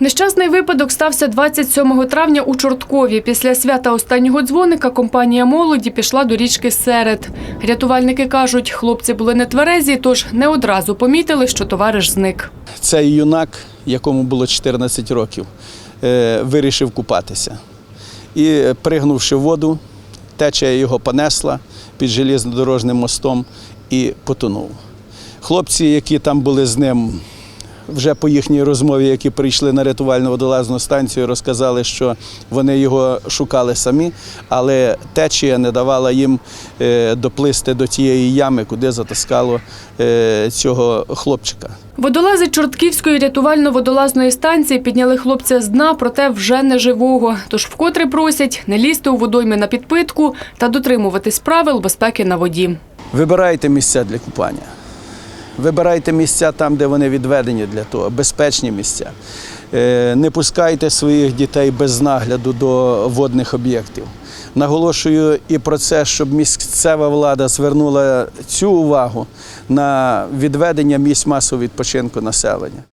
Нещасний випадок стався 27 травня у Чорткові. Після свята останнього дзвоника компанія молоді пішла до річки Серед. Рятувальники кажуть, хлопці були нетверезі, тож не одразу помітили, що товариш зник. Цей юнак, якому було 14 років, е, вирішив купатися. І пригнувши в воду, течія його понесла під железнодорожним мостом і потонув. Хлопці, які там були з ним, вже по їхній розмові, які прийшли на рятувальну водолазну станцію, розказали, що вони його шукали самі, але течія не давала їм е, доплисти до тієї ями, куди затаскало е, цього хлопчика. Водолази Чортківської рятувально-водолазної станції підняли хлопця з дна, проте вже не живого. Тож вкотре просять не лізти у водойми на підпитку та дотримуватись правил безпеки на воді. Вибирайте місця для купання. Вибирайте місця там, де вони відведені для того, безпечні місця. Е, Не пускайте своїх дітей без нагляду до водних об'єктів. Наголошую і про це, щоб місцева влада звернула цю увагу на відведення місць масового відпочинку населення.